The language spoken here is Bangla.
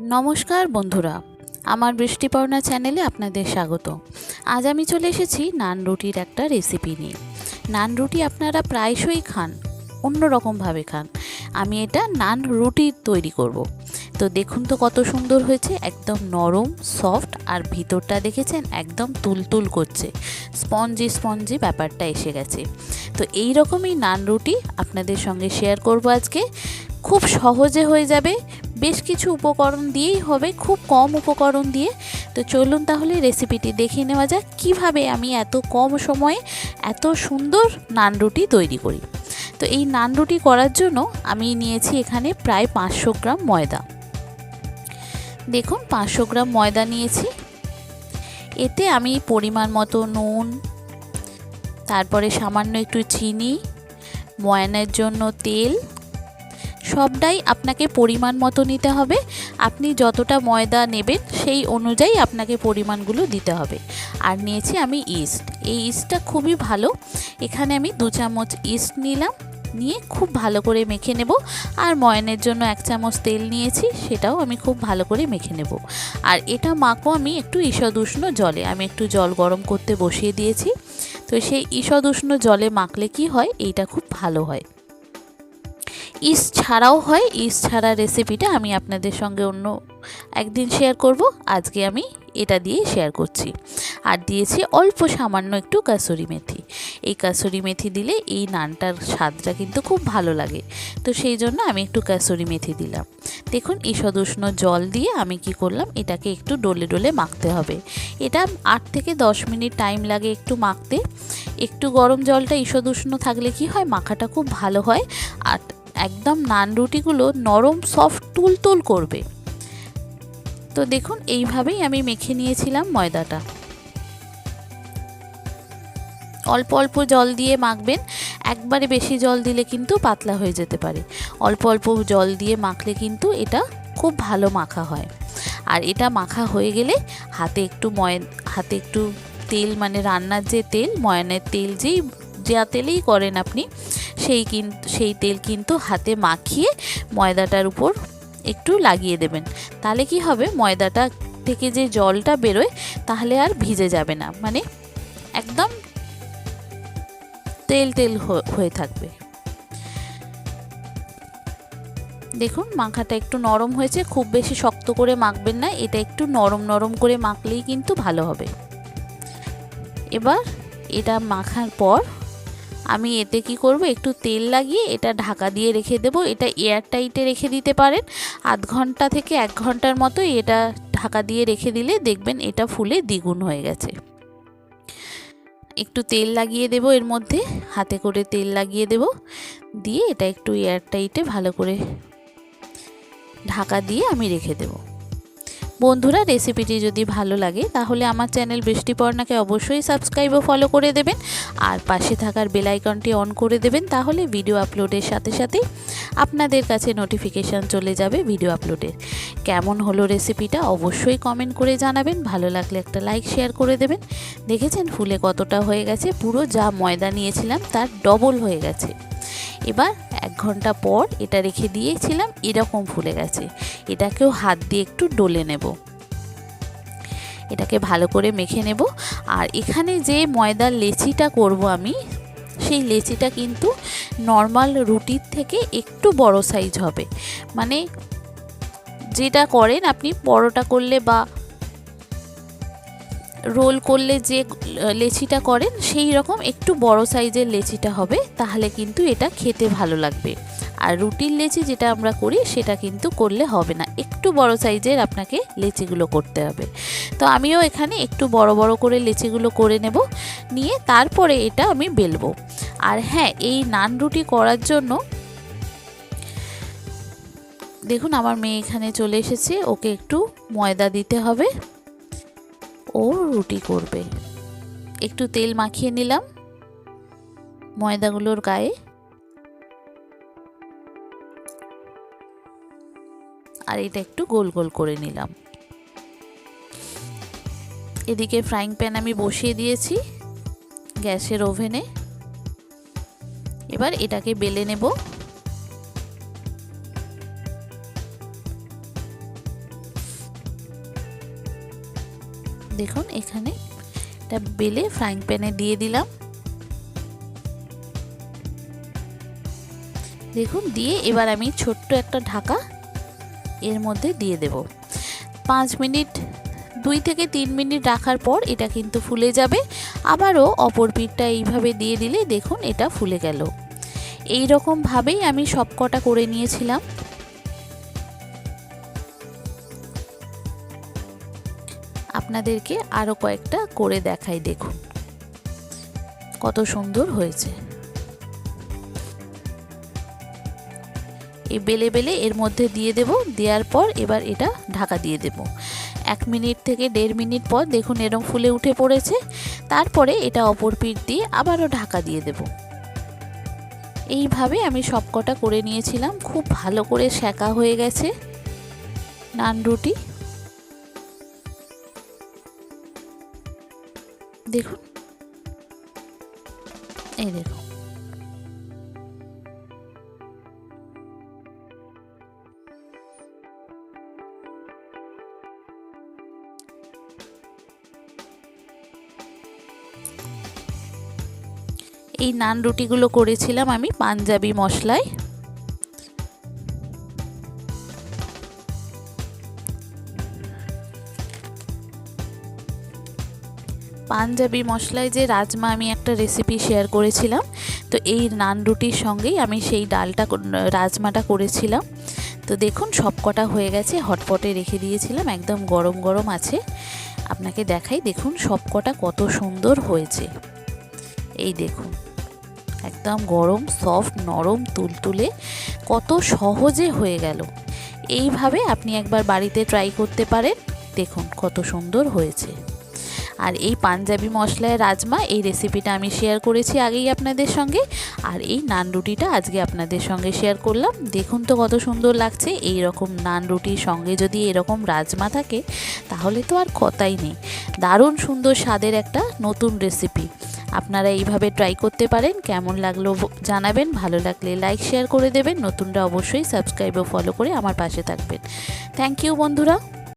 নমস্কার বন্ধুরা, আমার বৃষ্টিপর্ণা চ্যানেলে আপনাদের স্বাগত। আজ আমি চলে এসেছি নান রুটির একটা রেসিপি নিয়ে। নান রুটি আপনারা প্রায়শই খান অন্য রকমভাবে খান। আমি এটা নান রুটি তৈরি করব। তো দেখুন তো কত সুন্দর হয়েছে, একদম নরম সফট আর ভিতরটা দেখেছেন একদম তুলতুল করছে। স্পঞ্জি স্পঞ্জি ব্যাপারটা এসে গেছে। তো এই রকমই নান রুটি আপনাদের সঙ্গে শেয়ার করব আজকে। খুব সহজে হয়ে যাবে বেশ কিছু উপকরণ দিয়েই হবে, খুব কম উপকরণ দিয়ে। তো চলুন তাহলে রেসিপিটি দেখে নেওয়া যাক, কীভাবে আমি এত কম সময়ে এত সুন্দর নান রুটি তৈরি করি। তো এই নান রুটি করার জন্য আমি নিয়েছি এখানে প্রায় পাঁচশো গ্রাম ময়দা। দেখুন, পাঁচশো গ্রাম ময়দা নিয়েছি। এতে আমি পরিমাণ মতো নুন, তারপরে সামান্য একটু চিনি, ময়ানের জন্য তেল সবটাই আপনাকে পরিমাণ মতো নিতে হবে। আপনি যতটা ময়দা নেবেন সেই অনুযায়ী আপনাকে পরিমাণগুলো দিতে হবে। আর নিয়েছি আমি ইস্ট। এই ইস্টটা খুবই ভালো। এখানে আমি দু চামচ ইস্ট নিলাম। নিয়ে খুব ভালো করে মেখে নেব। আর ময়নের জন্য এক চামচ তেল নিয়েছি, সেটাও আমি খুব ভালো করে মেখে নেব। আর এটা মাখবো আমি একটু ঈষদ উষ্ণ জলে। আমি একটু জল গরম করতে বসিয়ে দিয়েছি। তো সেই ঈষদ উষ্ণ জলে মাখলে কি হয়? এইটা খুব ভালো হয়। ইস্ট ছাড়াও হয়। ইস্ট ছাড়া রেসিপিটা আমি আপনাদের সঙ্গে অন্য একদিন শেয়ার করব। আজকে আমি এটা দিয়ে শেয়ার করছি। আর দিয়েছি অল্প সামান্য একটু কাসুরি মেথি। এই কাসুরি মেথি দিলে এই নানটার স্বাদটা কিন্তু খুব ভালো লাগে। তো সেই জন্য আমি একটু কাসুরি মেথি দিলাম। দেখুন ঈষদুষ্ণ জল দিয়ে আমি কি করলাম, এটাকে একটু ডলে ডলে মাখতে হবে। এটা আট থেকে দশ মিনিট টাইম লাগে একটু মাখতে। একটু গরম জলটা ঈষদুষ্ণ থাকলে কি হয়, মাখাটা খুব ভালো হয়। আর একদম নান রুটিগুলো নরম সফট তুলতুল করবে। তো দেখুন, এইভাবেই আমি মেখে নিয়েছিলাম ময়দাটা। অল্প অল্প জল দিয়ে মাখবেন। একবারে বেশি জল দিলে কিন্তু পাতলা হয়ে যেতে পারে। অল্প অল্প জল দিয়ে মাখলে কিন্তু এটা খুব ভালো মাখা হয়। আর এটা মাখা হয়ে গেলে হাতে একটু ময়, হাতে একটু তেল মানে রান্নার যে তেল, ময়ানের তেল, যেই, যা তেলেই করেন আপনি সেই কিন্তু সেই তেল কিন্তু হাতে মাখিয়ে ময়দাটার উপর একটু লাগিয়ে দেবেন। তাহলে কি হবে? ময়দাটা থেকে যে জলটা বেরোয়, তাহলে আর ভিজে যাবে না। মানে একদম তেল তেল হয়ে থাকবে। দেখুন, মাখাটা একটু নরম হয়েছে। খুব বেশি শক্ত করে মাখবেন না। এটা একটু নরম নরম করে মাখলেই কিন্তু ভালো হবে। এবার এটা মাখার পর আমি এতে কি করব? একটু তেল লাগিয়ে এটা ঢাকা দিয়ে রেখে দেব। এটা এয়ার টাইটে রেখে দিতে পারেন। আধ ঘণ্টা থেকে এক ঘণ্টার মতো এটা ঢাকা দিয়ে রেখে দিলে দেখবেন এটা ফুলে দ্বিগুণ হয়ে গেছে। একটু তেল লাগিয়ে দেব এর মধ্যে। হাতে করে তেল লাগিয়ে দেব। দিয়ে এটা একটু এয়ার টাইটে ভালো করে ঢাকা দিয়ে আমি রেখে দেবো। বন্ধুরা রেসিপিটি যদি ভালো লাগে, তাহলে আমার চ্যানেল বৃষ্টিপর্ণাকে অবশ্যই সাবস্ক্রাইব ও ফলো করে দেবেন। আর পাশে থাকার বেল আইকনটি অন করে দেবেন, তাহলে ভিডিও আপলোডের সাথে সাথেই আপনাদের কাছে নোটিফিকেশান চলে যাবে ভিডিও আপলোডের কেমন হলো রেসিপিটা অবশ্যই কমেন্ট করে জানাবেন, ভালো লাগলে একটা লাইক শেয়ার করে দেবেন। দেখেছেন ফুলে কতটা হয়ে গেছে? পুরো যা ময়দা নিয়েছিলাম, তার ডবল হয়ে গেছে। এবার এক ঘণ্টা পর এটা রেখে দিয়েছিলাম, এরকম ফুলে গেছে। এটাকেও হাত দিয়ে একটু ডলে নেব। এটাকে ভালো করে মেখে নেব। আর এখানে যে ময়দার লেচিটা করব আমি, সেই লেচিটা কিন্তু নর্মাল রুটির থেকে একটু বড় সাইজ হবে। মানে যেটা করেন আপনি, পরোটা করলে বা রোল করলে যে লেচিটা করেন, সেই রকম একটু বড় সাইজের লেচিটা হবে, তাহলে কিন্তু এটা খেতে ভালো লাগবে। আর রুটির লেচি যেটা আমরা করি, সেটা কিন্তু করলে হবে না। একটু বড় সাইজের আপনাকে লেচিগুলো করতে হবে। তো আমিও এখানে একটু বড় বড় করে লেচিগুলো করে নেব, নিয়ে তারপরে এটা আমি বেলবো। আর হ্যাঁ এই নান রুটি করার জন্য দেখুন, আমার মেয়ে এখানে চলে এসেছে, ওকে একটু ময়দা দিতে হবে। ও রুটি করবে। একটু তেল মাখিয়ে নিলাম ময়দাগুলোর গায়ে। আর এটা একটু গোল গোল করে নিলাম। এদিকে ফ্রাইং প্যান আমি বসিয়ে দিয়েছি গ্যাসের ওভেনে। এবার এটাকে বেলে নেব। দেখুন এখানে এটা বেলে ফ্রাইং প্যানে দিয়ে দিলাম। দেখুন, দিয়ে এবার আমি ছোট্ট একটা ঢাকা এর মধ্যে দিয়ে দেব। পাঁচ মিনিট, দুই থেকে তিন মিনিট রাখার পর এটা কিন্তু ফুলে যাবে। আবারও অপর পিঠটা এইভাবে দিয়ে দিলে দেখুন এটা ফুলে গেল। এই রকমভাবেই আমি সব কটা করে নিয়েছিলাম। আপনাদেরকে আরও কয়েকটা করে দেখাই, দেখুন। কত সুন্দর হয়েছে। এই বেলে বেলে এর মধ্যে দিয়ে দেব, দেওয়ার পর এবার এটা ঢাকা দিয়ে দেব। এক মিনিট থেকে দেড় মিনিট পর দেখুন এরম ফুলে উঠে পড়েছে। তারপরে এটা অপর পিঠ দিয়ে আবারও ঢাকা দিয়ে দেব। এইভাবে আমি সবকটা করে নিয়েছিলাম। খুব ভালো করে সেকা হয়ে গেছে। নান রুটি দেখুন। এই দেখুন। এই নান রুটিগুলো করেছিলাম আমি পাঞ্জাবি মশলায়। পাঞ্জাবি মশলায় যে রাজমা আমি একটা রেসিপি শেয়ার করেছিলাম, তো এই নান রুটির সঙ্গেই আমি সেই ডালটা রাজমাটা করেছিলাম। তো দেখুন সব কটা হয়ে গেছে, হটপটে রেখে দিয়েছিলাম, একদম গরম গরম আছে। আপনাকে দেখাই, দেখুন সব কটা কত সুন্দর হয়েছে। এই দেখুন, একদম গরম সফট নরম, তুলতুলে, কত সহজে হয়ে গেল। এইভাবে আপনি একবার বাড়িতে ট্রাই করতে পারেন, দেখুন কত সুন্দর হয়েছে। আর এই পাঞ্জাবি মশলায় রাজমা, এই রেসিপিটা আমি শেয়ার করেছি আগেই আপনাদের সঙ্গে। আর এই নান রুটিটা আজকে আপনাদের সঙ্গে শেয়ার করলাম। দেখুন তো কত সুন্দর লাগছে। এই রকম নান রুটির সঙ্গে যদি এরকম রাজমা থাকে, তাহলে তো আর কথাই নেই। দারুণ সুন্দর স্বাদের একটা নতুন রেসিপি আপনারা এইভাবে ট্রাই করতে পারেন। কেমন লাগল জানাবেন। ভালো লাগলে লাইক শেয়ার করে দেবেন। নতুনরা অবশ্যই সাবস্ক্রাইব ও ফলো করে আমার পাশে থাকবেন। থ্যাংক ইউ বন্ধুরা।